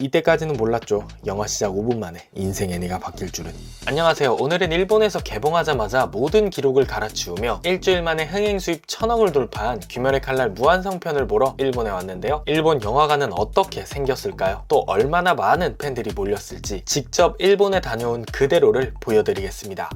이때까지는 몰랐죠. 영화 시작 5분 만에 인생 애니가 바뀔 줄은. 안녕하세요. 오늘은 일본에서 개봉하자마자 모든 기록을 갈아치우며 일주일 만에 흥행 수입 천억을 돌파한 귀멸의 칼날 무한성편을 보러 일본에 왔는데요. 일본 영화관은 어떻게 생겼을까요? 또 얼마나 많은 팬들이 몰렸을지 직접 일본에 다녀온 그대로를 보여드리겠습니다.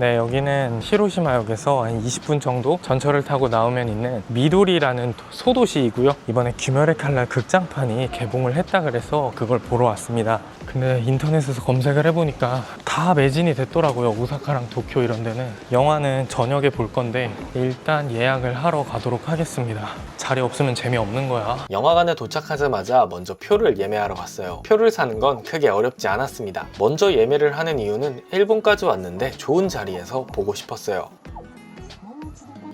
네, 여기는 히로시마역에서 한 20분 정도 전철을 타고 나오면 있는 미도리라는 소도시이고요. 이번에 귀멸의 칼날 극장판이 개봉을 했다 그래서 그걸 보러 왔습니다. 근데 인터넷에서 검색을 해보니까 다 매진이 됐더라고요. 오사카랑 도쿄 이런 데는. 영화는 저녁에 볼 건데 일단 예약을 하러 가도록 하겠습니다. 자리 없으면 재미없는 거야. 영화관에 도착하자마자 먼저 표를 예매하러 갔어요. 표를 사는 건 크게 어렵지 않았습니다. 먼저 예매를 하는 이유는 일본까지 왔는데 좋은 자리에서 보고 싶었어요.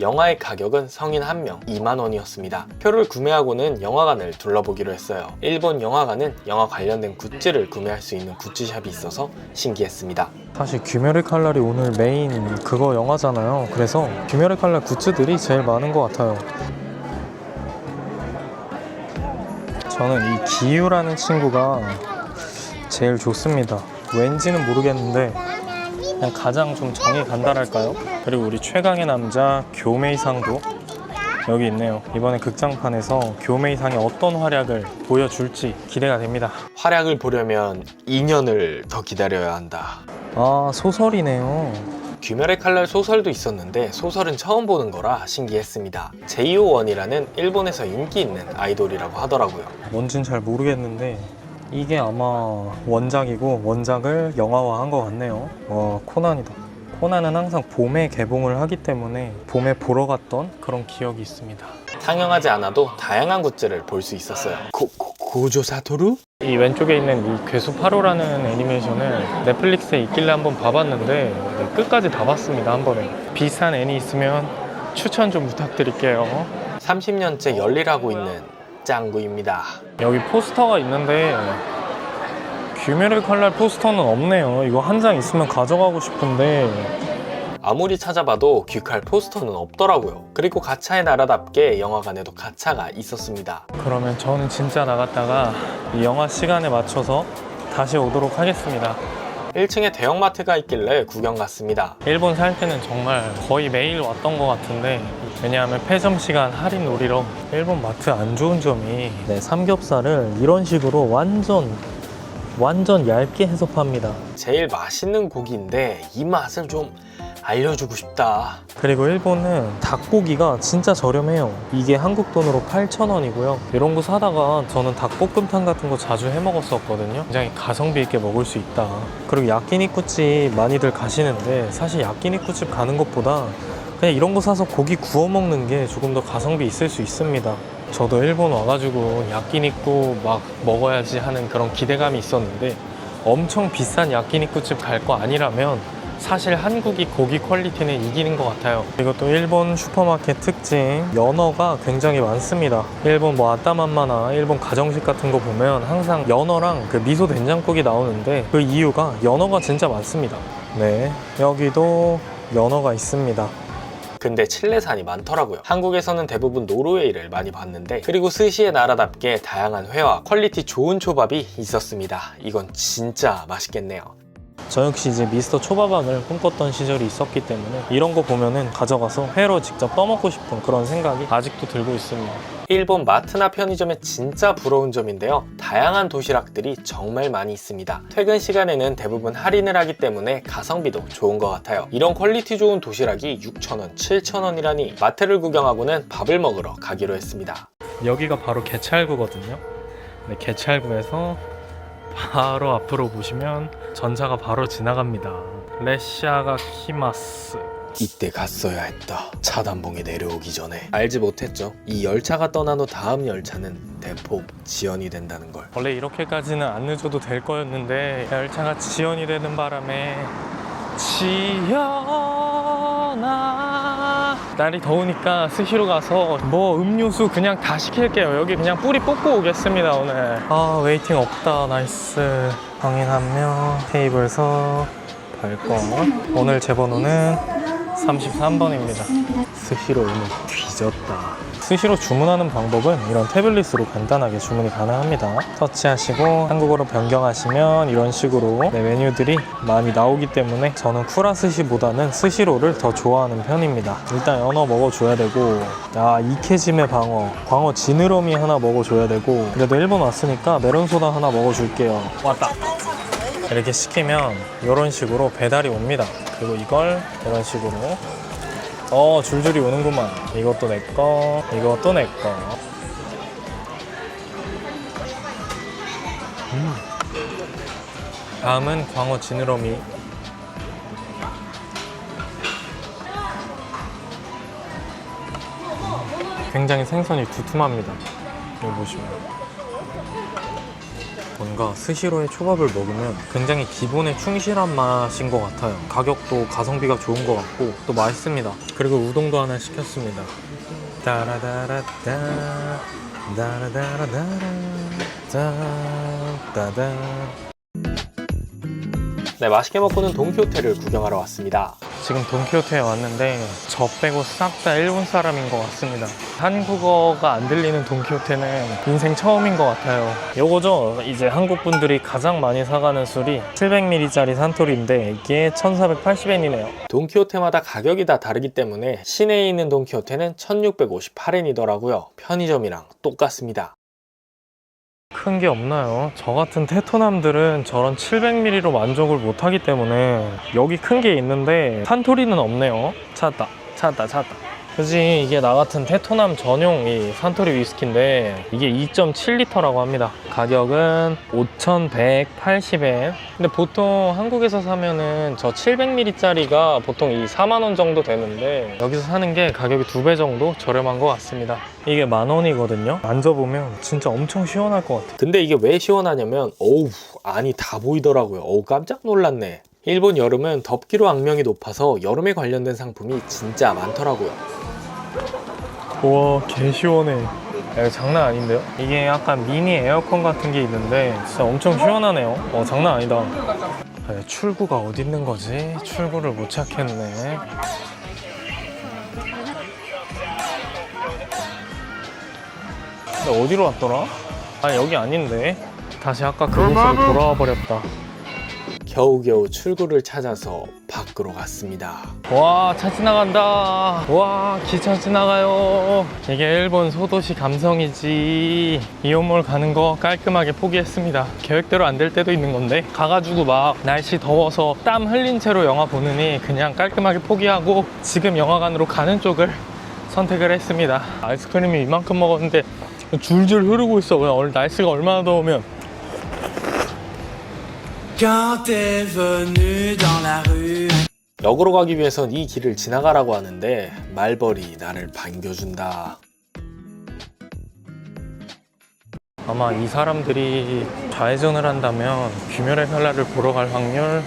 영화의 가격은 성인 한명 2만 원이었습니다. 표를 구매하고는 영화관을 둘러보기로 했어요. 일본 영화관은 영화 관련된 굿즈를 구매할 수 있는 굿즈샵이 있어서 신기했습니다. 사실 귀멸의 칼날이 오늘 메인 그거 영화잖아요. 그래서 귀멸의 칼날 굿즈들이 제일 많은 것 같아요. 저는 이 기유라는 친구가 제일 좋습니다. 왠지는 모르겠는데 그냥 가장 좀 정이 간단할까요? 그리고 우리 최강의 남자 교메이상도 여기 있네요. 이번에 극장판에서 교메이상이 어떤 활약을 보여줄지 기대가 됩니다. 활약을 보려면 2년을 더 기다려야 한다. 아 소설이네요. 귀멸의 칼날 소설도 있었는데 소설은 처음 보는 거라 신기했습니다. 제이오원이라는 일본에서 인기 있는 아이돌이라고 하더라고요. 뭔진 잘 모르겠는데 이게 아마 원작이고 원작을 영화화한 것 같네요. 와 코난이다. 코난은 항상 봄에 개봉을 하기 때문에 봄에 보러 갔던 그런 기억이 있습니다. 상영하지 않아도 다양한 굿즈를 볼 수 있었어요. 고, 고, 고조 사토루? 이 왼쪽에 있는 이 괴수 8호라는 애니메이션을 넷플릭스에 있길래 한번 봐봤는데 네, 끝까지 다 봤습니다 한 번에. 비슷한 애니 있으면 추천 좀 부탁드릴게요. 30년째 열일하고 있는 짱구입니다. 여기 포스터가 있는데 귀멸의 칼날 포스터는 없네요. 이거 한 장 있으면 가져가고 싶은데 아무리 찾아봐도 귀칼 포스터는 없더라고요. 그리고 가차의 나라답게 영화관에도 가차가 있었습니다. 그러면 저는 진짜 나갔다가 이 영화 시간에 맞춰서 다시 오도록 하겠습니다. 1층에 대형마트가 있길래 구경 갔습니다. 일본 살 때는 정말 거의 매일 왔던 것 같은데 왜냐하면 폐점 시간 할인 놀이로 일본 마트 안 좋은 점이 네, 삼겹살을 이런 식으로 완전 완전 얇게 해서 팝니다. 제일 맛있는 고기인데 이 맛을 좀 알려주고 싶다. 그리고 일본은 닭고기가 진짜 저렴해요. 이게 한국 돈으로 8,000원이고요. 이런 거 사다가 저는 닭볶음탕 같은 거 자주 해 먹었었거든요. 굉장히 가성비 있게 먹을 수 있다. 그리고 야끼니쿠집 많이들 가시는데 사실 야끼니쿠집 가는 것보다 그냥 이런 거 사서 고기 구워 먹는 게 조금 더 가성비 있을 수 있습니다. 저도 일본 와가지고 야끼니쿠 막 먹어야지 하는 그런 기대감이 있었는데 엄청 비싼 야끼니쿠집 갈 거 아니라면 사실 한국이 고기 퀄리티는 이기는 것 같아요. 이것도 일본 슈퍼마켓 특징 연어가 굉장히 많습니다. 일본 뭐 아따맘마나 일본 가정식 같은 거 보면 항상 연어랑 그 미소 된장국이 나오는데 그 이유가 연어가 진짜 많습니다. 네, 여기도 연어가 있습니다. 근데 칠레산이 많더라고요. 한국에서는 대부분 노르웨이를 많이 봤는데 그리고 스시의 나라답게 다양한 회와 퀄리티 좋은 초밥이 있었습니다. 이건 진짜 맛있겠네요. 저 역시 이제 미스터 초밥왕을 꿈꿨던 시절이 있었기 때문에 이런 거 보면은 가져가서 회로 직접 떠먹고 싶은 그런 생각이 아직도 들고 있습니다. 일본 마트나 편의점의 진짜 부러운 점인데요. 다양한 도시락들이 정말 많이 있습니다. 퇴근 시간에는 대부분 할인을 하기 때문에 가성비도 좋은 것 같아요. 이런 퀄리티 좋은 도시락이 6,000원, 7,000원이라니 마트를 구경하고는 밥을 먹으러 가기로 했습니다. 여기가 바로 개찰구거든요. 네, 개찰구에서 바로 앞으로 보시면 전차가 바로 지나갑니다. 레시아가 키마스. 이때 갔어야 했다. 차단봉에 내려오기 전에 알지 못했죠. 이 열차가 떠난 후 다음 열차는 대폭 지연이 된다는 걸. 원래 이렇게까지는 안 늦어도 될 거였는데 열차가 지연이 되는 바람에 지연아 날이 더우니까 스시로 가서 뭐 음료수 그냥 다 시킬게요. 여기 그냥 뿌리 뽑고 오겠습니다 오늘. 아 웨이팅 없다. 나이스. 방인 한명 테이블 서 발권. 오늘 제 번호는 33번입니다. 스시로 오늘 귀 뒤졌다. 스시로 주문하는 방법은 이런 태블릿으로 간단하게 주문이 가능합니다. 터치하시고 한국어로 변경하시면 이런 식으로 네, 메뉴들이 많이 나오기 때문에 저는 쿠라 스시보다는 스시로를 더 좋아하는 편입니다. 일단 연어 먹어줘야 되고 아 이케짐의 방어, 광어 지느러미 하나 먹어줘야 되고 그래도 일본 왔으니까 메론소다 하나 먹어줄게요. 왔다. 이렇게 시키면 이런 식으로 배달이 옵니다. 그리고 이걸 이런 식으로 어 줄줄이 오는구만. 이것도 내 거, 이것도 내 거. 음. 다음은 광어 지느러미. 굉장히 생선이 두툼합니다. 여기 보시면. 뭔가 스시로의 초밥을 먹으면 굉장히 기본에 충실한 맛인 것 같아요. 가격도 가성비가 좋은 것 같고 또 맛있습니다. 그리고 우동도 하나 시켰습니다. 따라다라따 따라다라다라 따따다 네, 맛있게 먹고는 동키호테를 구경하러 왔습니다. 지금 돈키호테에 왔는데 저 빼고 싹 다 일본 사람인 것 같습니다. 한국어가 안 들리는 돈키호테는 인생 처음인 것 같아요. 요거죠. 이제 한국 분들이 가장 많이 사가는 술이 700ml짜리 산토리인데 이게 1,480엔이네요. 돈키호테마다 가격이 다 다르기 때문에 시내에 있는 돈키호테는 1658엔이더라고요. 편의점이랑 똑같습니다. 큰 게 없나요? 저 같은 테토남들은 저런 700ml로 만족을 못 하기 때문에 여기 큰 게 있는데 산토리는 없네요. 찾았다. 찾았다. 찾았다. 그지 이게 나 같은 테토남 전용 이 산토리 위스키인데 이게 2.7리터라고 합니다. 가격은 5,180엔. 근데 보통 한국에서 사면은 저 700ml짜리가 보통 이 4만 원 정도 되는데 여기서 사는 게 가격이 두 배 정도 저렴한 것 같습니다. 이게 만 원이거든요. 만져보면 진짜 엄청 시원할 것 같아요. 근데 이게 왜 시원하냐면 어우 안이 다 보이더라고요. 어우 깜짝 놀랐네. 일본 여름은 덥기로 악명이 높아서 여름에 관련된 상품이 진짜 많더라고요. 우와 개 시원해 이거 장난 아닌데요? 이게 약간 미니 에어컨 같은 게 있는데 진짜 엄청 시원하네요 어 장난 아니다 아, 출구가 어디 있는 거지? 출구를 못 찾겠네 근데 어디로 왔더라? 아 여기 아닌데 다시 아까 그곳으로 돌아와 버렸다 겨우겨우 출구를 찾아서 밖으로 갔습니다. 와, 차 지나간다. 와, 기차 지나가요. 이게 일본 소도시 감성이지. 이온몰 가는 거 깔끔하게 포기했습니다. 계획대로 안 될 때도 있는 건데, 가가지고 막 날씨 더워서 땀 흘린 채로 영화 보느니 그냥 깔끔하게 포기하고 지금 영화관으로 가는 쪽을 선택을 했습니다. 아이스크림이 이만큼 먹었는데 줄줄 흐르고 있어. 오늘 날씨가 얼마나 더우면. 역으로 가기 위해선 이 길을 지나가라고 하는데 말벌이 나를 반겨준다. 아마 이 사람들이 좌회전을 한다면 귀멸의 칼날을 보러 갈 확률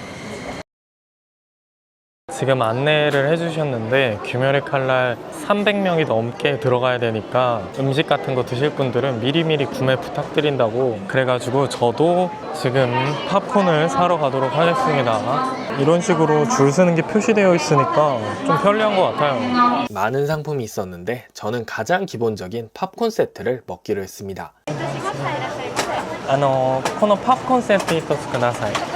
지금 안내를 해주셨는데 귀멸의 칼날 300명이 넘게 들어가야 되니까 음식 같은 거 드실 분들은 미리미리 구매 부탁드린다고 그래가지고 저도 지금 팝콘을 사러 가도록 하겠습니다 이런 식으로 줄 서는 게 표시되어 있으니까 좀 편리한 것 같아요 많은 상품이 있었는데 저는 가장 기본적인 팝콘 세트를 먹기로 했습니다. あのこのポップコーンセット1つください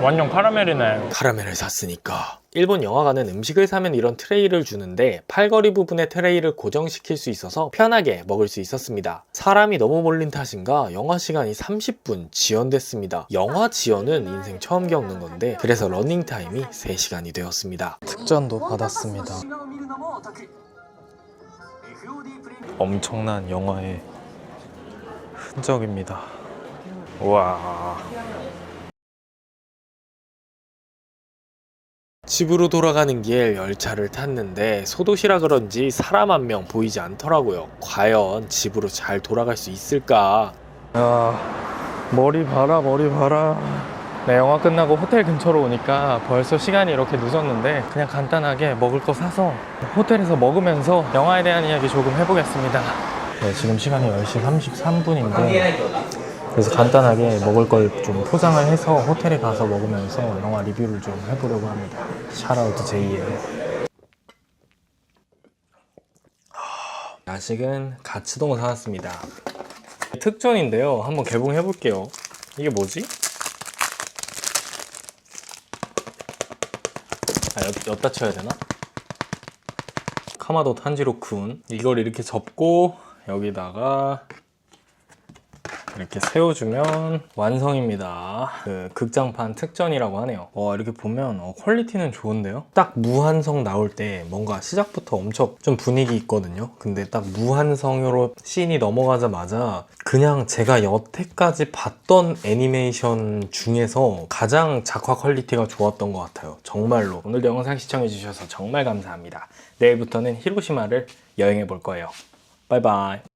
완전 카라멜이네 카라멜을 샀으니까 일본 영화관은 음식을 사면 이런 트레이를 주는데 팔걸이 부분에 트레이를 고정시킬 수 있어서 편하게 먹을 수 있었습니다. 사람이 너무 몰린 탓인가 영화 시간이 30분 지연됐습니다. 영화 지연은 인생 처음 겪는 건데 그래서 러닝 타임이 3시간이 되었습니다. 특전도 받았습니다 엄청난 영화의 흔적입니다 와 집으로 돌아가는 길 열차를 탔는데 소도시라 그런지 사람 한 명 보이지 않더라고요. 과연 집으로 잘 돌아갈 수 있을까? 야 머리 봐라 머리 봐라 네 영화 끝나고 호텔 근처로 오니까 벌써 시간이 이렇게 늦었는데 그냥 간단하게 먹을 거 사서 호텔에서 먹으면서 영화에 대한 이야기 조금 해보겠습니다 네 지금 시간이 10시 33분인데 그래서 간단하게 먹을 걸 좀 포장을 해서 호텔에 가서 먹으면서 영화 리뷰를 좀 해보려고 합니다 샤라우트 제이예요 야식은 가츠동 사왔습니다 특전인데요. 한번 개봉해 볼게요. 이게 뭐지? 아, 엿, 엿다 쳐야 되나? 카마도 탄지로 쿤. 이걸 이렇게 접고 여기다가 이렇게 세워주면 완성입니다. 그 극장판 특전이라고 하네요. 어, 이렇게 보면 어, 퀄리티는 좋은데요? 딱 무한성 나올 때 뭔가 시작부터 엄청 좀 분위기 있거든요. 근데 딱 무한성으로 씬이 넘어가자마자 그냥 제가 여태까지 봤던 애니메이션 중에서 가장 작화 퀄리티가 좋았던 것 같아요. 정말로. 오늘도 영상 시청해주셔서 정말 감사합니다. 내일부터는 히로시마를 여행해 볼 거예요. 바이바이.